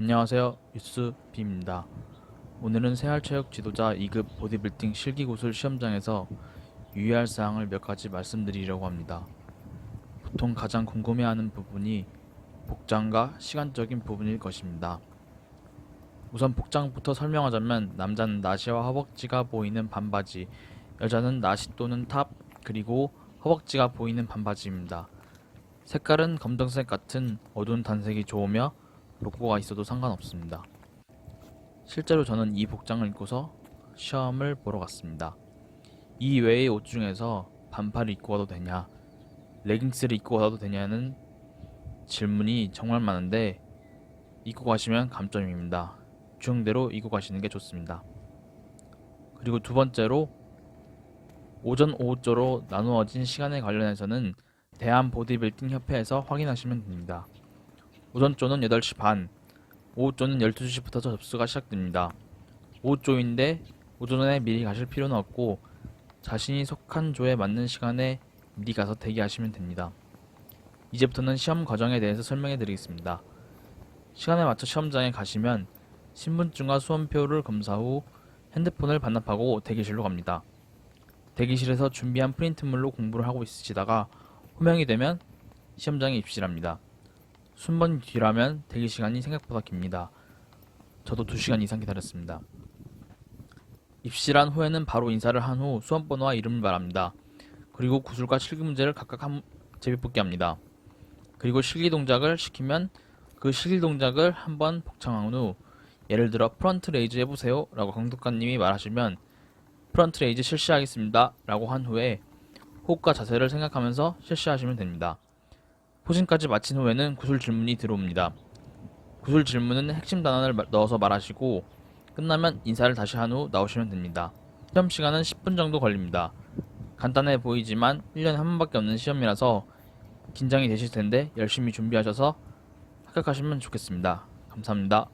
안녕하세요. 유스비입니다. 오늘은 생활체육 지도자 2급 보디빌딩 실기구슬 시험장에서 유의할 사항을 몇 가지 말씀드리려고 합니다. 보통 가장 궁금해하는 부분이 복장과 시간적인 부분일 것입니다. 우선 복장부터 설명하자면 남자는 나시와 허벅지가 보이는 반바지, 여자는 나시 또는 탑, 그리고 허벅지가 보이는 반바지입니다. 색깔은 검정색 같은 어두운 단색이 좋으며 로고가 있어도 상관없습니다. 실제로 저는 이 복장을 입고서 시험을 보러 갔습니다. 이 외의 옷 중에서 반팔을 입고 가도 되냐, 레깅스를 입고 가도 되냐는 질문이 정말 많은데 입고 가시면 감점입니다. 주행대로 입고 가시는 게 좋습니다. 그리고 두 번째로 오전 오후조로 나누어진 시간에 관련해서는 대한 보디빌딩 협회에서 확인하시면 됩니다. 오전조는 8시 반, 오후조는 12시부터 접수가 시작됩니다. 오후조인데 오전에 미리 가실 필요는 없고 자신이 속한 조에 맞는 시간에 미리 가서 대기하시면 됩니다. 이제부터는 시험 과정에 대해서 설명해 드리겠습니다. 시간에 맞춰 시험장에 가시면 신분증과 수험표를 검사 후 핸드폰을 반납하고 대기실로 갑니다. 대기실에서 준비한 프린트물로 공부를 하고 있으시다가 호명이 되면 시험장에 입실합니다. 순번 뒤라면 대기 시간이 생각보다 깁니다. 저도 2시간 이상 기다렸습니다. 입실한 후에는 바로 인사를 한 후 수험번호와 이름을 말합니다. 그리고 구술과 실기 문제를 각각 한 제비뽑기 합니다. 그리고 실기 동작을 시키면 그 실기 동작을 한번 복창한 후 예를 들어 프런트 레이즈 해보세요 라고 강독관님이 말하시면 프런트 레이즈 실시하겠습니다 라고 한 후에 호흡과 자세를 생각하면서 실시하시면 됩니다. 포진까지 마친 후에는 구술 질문이 들어옵니다. 구술 질문은 핵심 마- 넣어서 말하시고 끝나면 인사를 다시 한 후 나오시면 됩니다. 시험 시간은 10분 정도 걸립니다. 간단해 보이지만 1년에 한 번밖에 없는 시험이라서 긴장이 되실 텐데 열심히 준비하셔서 합격하시면 좋겠습니다. 감사합니다.